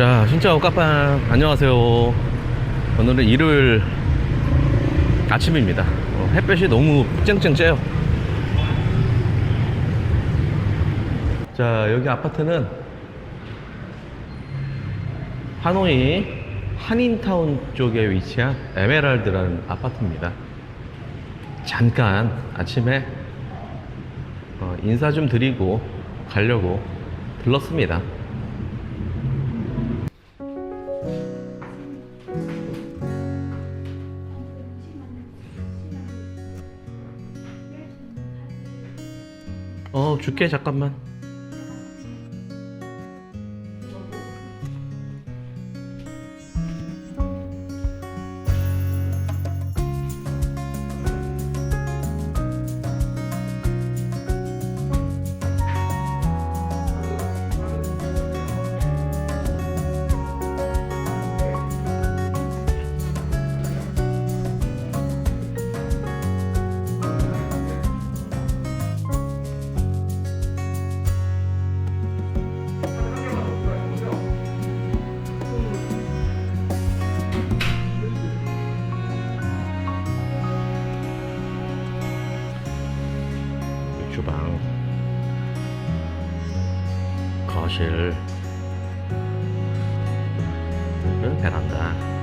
자, 진짜 오까빵 안녕하세요. 오늘은 일요일 아침입니다. 어, 햇볕이 너무 쨍쨍 쬐요. 자, 여기 아파트는 하노이 한인타운 쪽에 위치한 에메랄드라는 아파트입니다. 잠깐 아침에 어, 인사 좀 드리고 가려고 들렀습니다. 어, 줄게, 잠깐만. 거실, 그리고 베란다.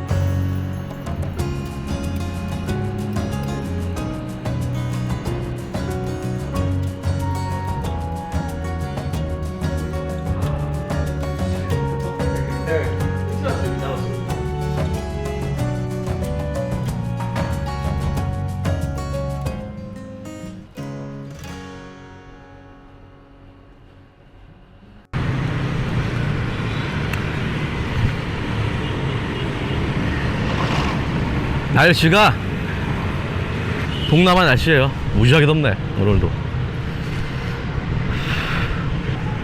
날씨가 동남아 날씨예요. 무지하게 덥네 오늘도.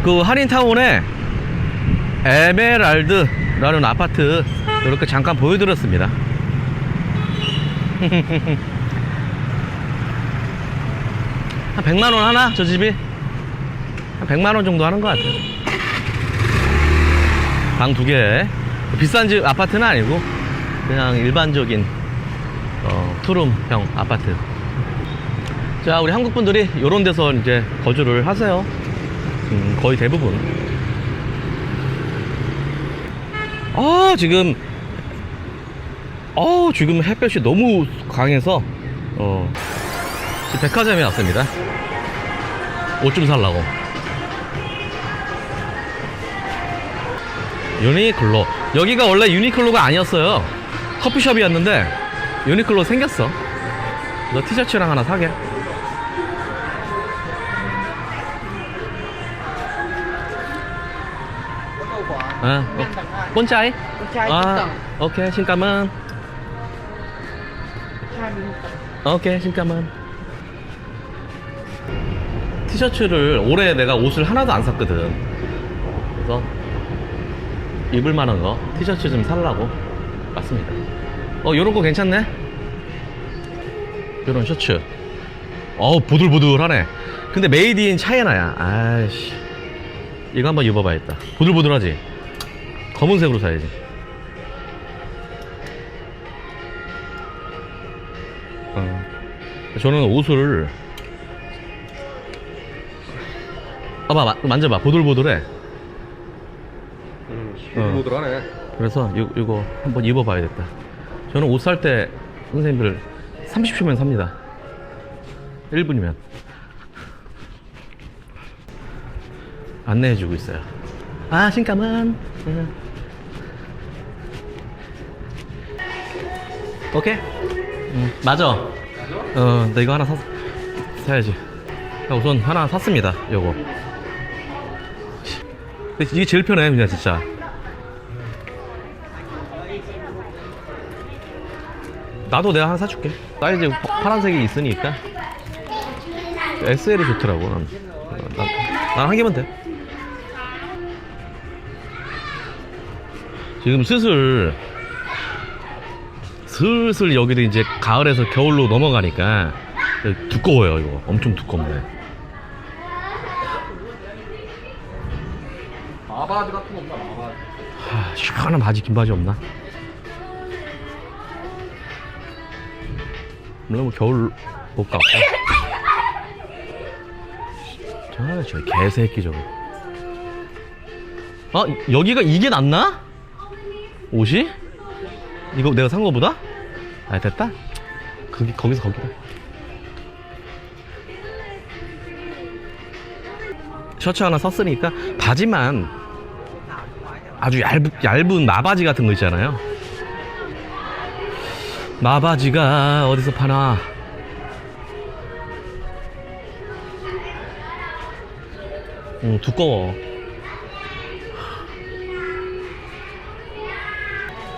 그 한인타운에 에메랄드라는 아파트 이렇게 잠깐 보여드렸습니다. 한 100만 원 하나 저 집이 한 100만 원 정도 하는 것 같아요. 방 두 개. 비싼 집 아파트는 아니고 그냥 일반적인 어, 투룸형 아파트. 자, 우리 한국 분들이 이런 데서 이제 거주를 하세요. 음, 거의 대부분. 아, 지금, 어, 지금 햇볕이 너무 강해서, 어, 지금 백화점에 왔습니다. 옷 좀 살라고. 유니클로. 여기가 원래 유니클로가 아니었어요. 커피숍이었는데, 유니클로 생겼어. 너 티셔츠랑 하나 사게. 아, 어, trai 아. 오케이, 신까만. 오케이, 신까만. 티셔츠를 올해 내가 옷을 하나도 안 샀거든. 그래서 입을 만한 거 티셔츠 좀 살라고 왔습니다. 어, 요런 거 괜찮네? 요런 셔츠. 어우, 보들보들하네. 근데 메이드 인 차이나야. 아이씨. 이거 한번 입어봐야겠다. 보들보들하지? 검은색으로 사야지. 어. 저는 옷을 봐봐, 마- 만져봐. 보들보들해. 보들보들하네. 그래서 이, 이거 한번 입어봐야겠다. 저는 옷 살 때 선생님들 30초면 삽니다. 1분이면. 안내해주고 있어요. 아, 신까만. 응. 오케이? 응, 맞아. 어, 나 이거 하나 사, 사야지. 자, 우선 하나 샀습니다. 요거. 이게 제일 편해, 그냥 진짜. 나도 내가 하나 사줄게. 사이즈 파- 파란색이 있으니까. SL이 좋더라고. 난, 난, 난 한 개만 돼. 지금 슬슬 슬슬 여기도 이제 가을에서 겨울로 넘어가니까 두꺼워요 이거 엄청 두껍네 마바지 같은 거 없나 마바지 하, 시원한 바지 긴 바지 없나? 뭐 겨울 못 갖고 저, 저 개새끼 저거 아 여기가 이게 낫나? 옷이? 이거 내가 산 거보다? 아 됐다 거기, 거기서 거기다 셔츠 하나 샀으니까 바지만 아주 얇은, 얇은 마바지 같은 거 있잖아요. 마바지가 어디서 파나? 음, 두꺼워.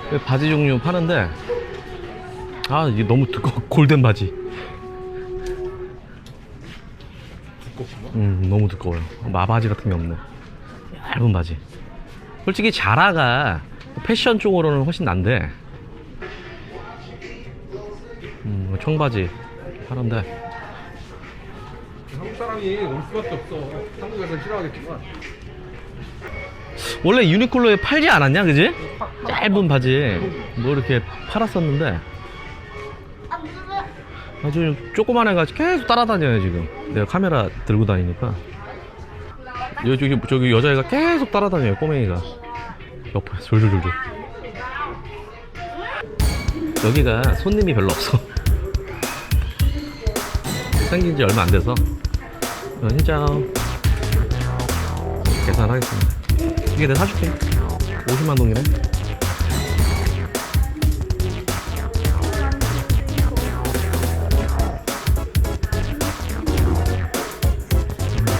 그 바지 종류 파는데, 아, 이게 너무 두꺼워. 골덴 바지. 두껍구나 음, 너무 두꺼워요. 마바지 같은 게 없네. 얇은 바지. 솔직히 자라가 패션 쪽으로는 훨씬 난데, 음, 청바지 하는데, 한국 사람이 올 수밖에 없어 한국에서 싫어하겠지만 원래 유니클로에 팔지 않았냐, 그지? 짧은 바지. 뭐 이렇게 팔았었는데, 아주 조그만 애가 계속 따라다녀요, 지금. 내가 카메라 들고 다니니까. 여기, 저기 여자애가 계속 따라다녀요, 꼬맹이가. 옆에 졸졸졸졸. 여기가 손님이 별로 없어. 생긴 지 얼마 안 돼서. 어, 진짜. 계산하겠습니다. 이게 내가 사줄게. 50만 동이네.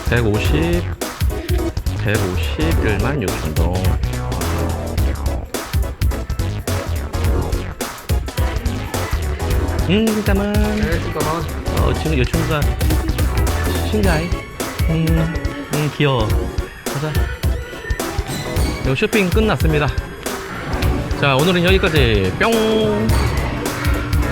백오십, 백오십, 일만 육천 동. 음, 잠깐만. 네 잠깐만 어, 지금 여친구가 신가이? 음, 음, 귀여워. 가자. 요 쇼핑 끝났습니다. 자, 오늘은 여기까지. 뿅!